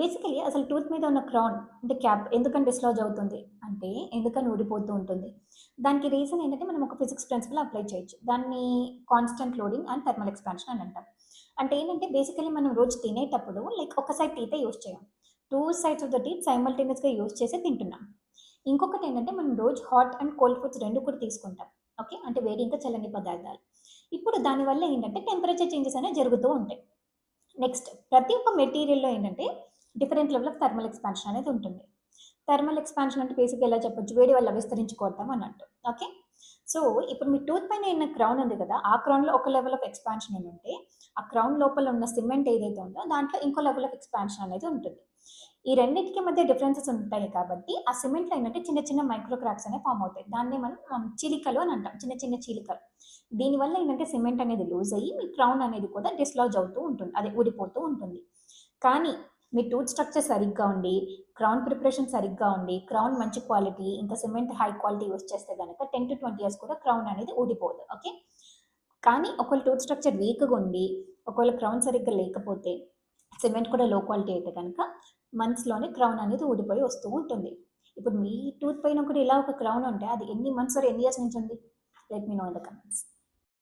Basically అసలు tooth మీద ఉన్న క్రౌన్ అంటే క్యాప్ ఎందుకని డిస్లాజ్ అవుతుంది? అంటే ఎందుకని ఊడిపోతూ ఉంటుంది? దానికి రీజన్ ఏంటంటే మనం ఒక ఫిజిక్స్ ప్రిన్సిపల్ అప్లై చేయొచ్చు. దాన్ని constant loading and thermal expansion అని అంటాం. అంటే ఏంటంటే బేసికలీ మనం రోజు తినేటప్పుడు లైక్ ఒక సైడ్ టీతే యూస్ చేయం. Two sides of the teeth సైమల్టేనియస్గా use చేసి తింటున్నాం. ఇంకొకటి ఏంటంటే మనం రోజు హాట్ అండ్ కోల్డ్ ఫుడ్స్ రెండు కూడా తీసుకుంటాం. ఓకే అంటే వేడి ఇంకా చల్లని పదార్థాలు. ఇప్పుడు దానివల్ల ఏంటంటే టెంపరేచర్ చేంజెస్ అనేవి జరుగుతూ ఉంటాయి. నెక్స్ట్ ప్రతి ఒక్క మెటీరియల్లో ఏంటంటే different level of thermal expansion అనేది ఉంటుంది. థర్మల్ ఎక్స్పాన్షన్ అంటే బేసిక్గా ఎలా చెప్పొచ్చు? వేడి వల్ల విస్తరించుకోవటం అన్నట్టు. ఓకే సో ఇప్పుడు మీ టూత్ పైన ఉన్న క్రౌన్ ఉంది కదా ఆ క్రౌన్లో ఒక లెవెల్ ఆఫ్ ఎక్స్పాన్షన్ అని ఉంటే ఆ క్రౌన్ లోపల ఉన్న సిమెంట్ ఏదైతే ఉందో దాంట్లో ఇంకో లెవెల్ ఆఫ్ ఎక్స్పాన్షన్ అనేది ఉంటుంది. ఈ రెండింటికి మధ్య డిఫరెన్సెస్ ఉంటాయి కాబట్టి ఆ సిమెంట్లో ఏంటంటే చిన్న చిన్న మైక్రో క్రాక్స్ అనేవి ఫామ్ అవుతాయి. దాన్ని మనం చిలికలు చీలికలు అని అంటాం. చిన్న చిన్న చీలికలు. దీనివల్ల ఏంటంటే సిమెంట్ అనేది లూజ్ అయ్యి మీ క్రౌన్ అనేది కూడా డిస్లాజ్ అవుతూ ఉంటుంది. అది ఊడిపోతూ ఉంటుంది. కానీ మీ టూత్ స్ట్రక్చర్ సరిగ్గా ఉండి క్రౌన్ ప్రిపరేషన్ సరిగ్గా ఉండి క్రౌన్ మంచి క్వాలిటీ ఇంకా సిమెంట్ హై క్వాలిటీ యూస్ చేస్తే కనుక టెన్ టు ట్వంటీ ఇయర్స్ కూడా క్రౌన్ అనేది ఊడిపోదు ఓకే కానీ ఒకవేళ టూత్ స్ట్రక్చర్ వీక్గా ఉండి ఒకవేళ క్రౌన్ సరిగ్గా లేకపోతే సిమెంట్ కూడా లో క్వాలిటీ అయితే కనుక మంత్స్లోనే క్రౌన్ అనేది ఊడిపోయి వస్తూ ఉంటుంది. ఇప్పుడు మీ టూత్ పైన కూడా ఇలా ఒక క్రౌన్ ఉంటే అది ఎన్ని మంత్స్ ఆర్ ఎన్ని ఇయర్స్ నుంచి ఉంది? Let me know in the comments